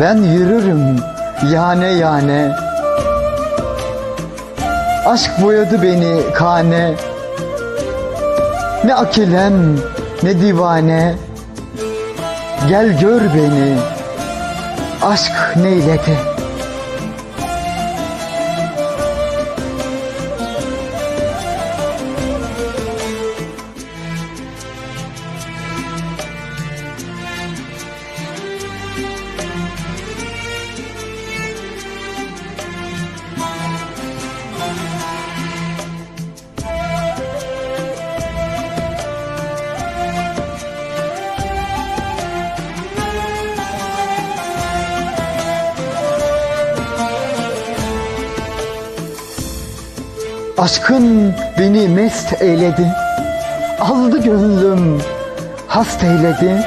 Ben yürürüm yane yane. Aşk boyadı beni kane. Ne akilem ne divane. Gel gör beni. Aşk neyledi Aşkın beni mest eyledi. Aldı gönlüm hast eyledi.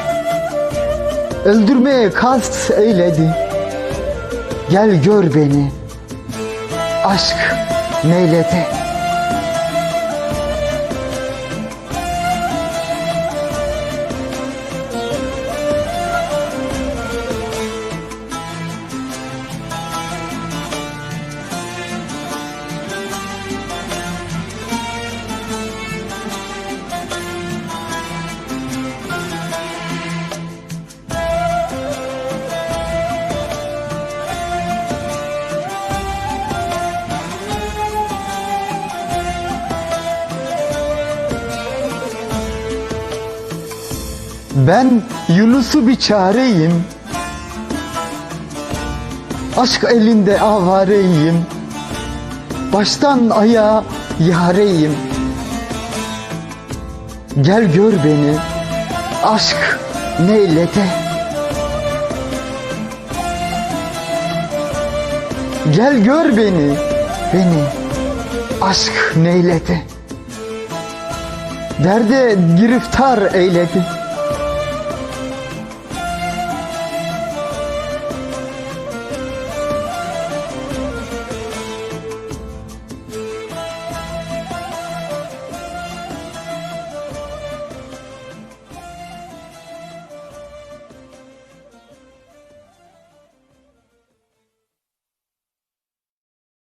Öldürmeye kast eyledi. Gel gör beni Aşk neyledi Ben Yunus'u bir çareyim. Aşk elinde avareyim. Baştan ayağa yareyim. Gel gör beni Aşk neyledi Gel gör beni Beni Aşk neyledi Derde giriftar eyledi